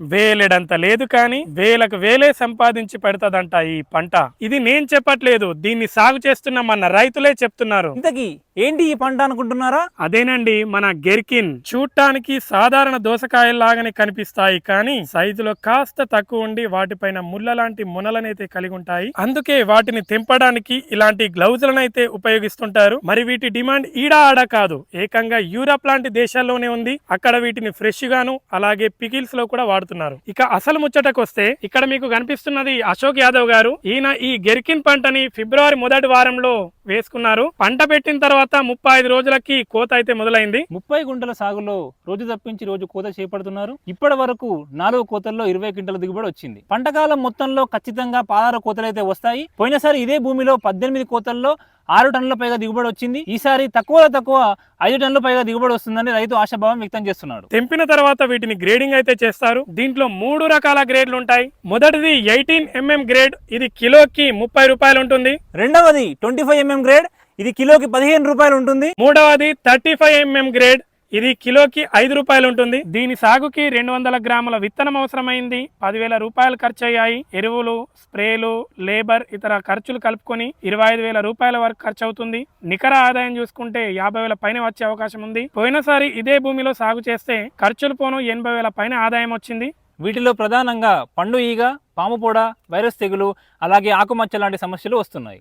వేలెడంత లేదు కానీ వేలకు వేలే సంపాదించి పెడతదంట ఈ పంట. ఇది నేను చెప్పట్లేదు దీన్ని సాగు చేస్తున్న మన రైతులే చెప్తున్నారు. ఇంతకీ ఏంటి ఈ పంట అనుకుంటున్నారా? అదేనండి మన గెర్కిన్ చూడటానికి సాధారణ దోసకాయల్లాగానే కనిపిస్తాయి కానీ సైజులో కాస్త తక్కువ ఉండి వాటిపైన ముళ్ళ లాంటి మునలనైతే కలిగి ఉంటాయి. అందుకే వాటిని తెంపడానికి ఇలాంటి గ్లౌజులనైతే ఉపయోగిస్తుంటారు. మరి వీటి డిమాండ్ ఈడా ఆడ కాదు. ఏకంగా యూరప్ లాంటి దేశాల్లోనే ఉంది. అక్కడ వీటిని ఫ్రెష్ గాను అలాగే పికిల్స్లో కూడా వాడుతున్నారు ఇక అసలు ముచ్చటకు వస్తే ఇక్కడ మీకు కనిపిస్తున్నది అశోక్ యాదవ్ గారు. ఈయన ఈ గెర్కిన్ పంటని ఫిబ్రవరి మొదటి వారంలో వేసుకున్నారు. పంట పెట్టిన తర్వాత ముప్పై ఐదు రోజులకి కోత అయితే మొదలైంది. ముప్పై గుంటల సాగులో రోజు తప్పించి రోజు కోత చేపడుతున్నారు. ఇప్పటి వరకు నాలుగు కోతల్లో ఇరవై క్వింటల దిగుబడి వచ్చింది. పంటకాలం మొత్తంలో ఖచ్చితంగా పదహారు కోతలు అయితే వస్తాయి. పోయినసారి ఇదే భూమిలో పద్దెనిమిది కోతల్లో ఆరు టన్నుల పైగా దిగుబడి వచ్చింది. ఈసారి తక్కువలో తక్కువ ఐదు టన్నుల పైగా దిగుబడి వస్తుందని రైతు ఆశాభావం వ్యక్తం చేస్తున్నాడు. తెంపిన తర్వాత వీటిని గ్రేడింగ్ అయితే చేస్తారు. దీంట్లో మూడు రకాల గ్రేడ్లు ఉంటాయి. మొదటిది ఎయిటీన్ ఎంఎం గ్రేడ్. ఇది కిలోకి ముప్పై రూపాయలు ఉంటుంది. రెండవది ట్వంటీ ఫైవ్ ఎంఎం గ్రేడ్ ఇది కిలోకి పదిహేను రూపాయలు ఉంటుంది. మూడవది థర్టీ ఫైవ్ ఎంఎం గ్రేడ్ ఇది కిలోకి ఐదు రూపాయలు ఉంటుంది. దీని సాగుకి రెండు వందల గ్రాముల విత్తనం అవసరమైంది. పదివేల రూపాయలు ఖర్చు అయ్యాయి ఎరువులు స్ప్రేలు లేబర్ ఇతర ఖర్చులు కలుపుకొని ఇరవై ఐదు వేల రూపాయల వరకు ఖర్చు అవుతుంది నికర ఆదాయం చూసుకుంటే యాభై వేల పైన వచ్చే అవకాశం ఉంది. పోయినసారి ఇదే భూమిలో సాగు చేస్తే ఖర్చులు పోను ఎనభై వేల పైన ఆదాయం వచ్చింది. వీటిలో ప్రధానంగా పండు ఈగ పాము పొడ వైరస్ తెగులు అలాగే ఆకుమచ్చ లాంటి సమస్యలు వస్తున్నాయి.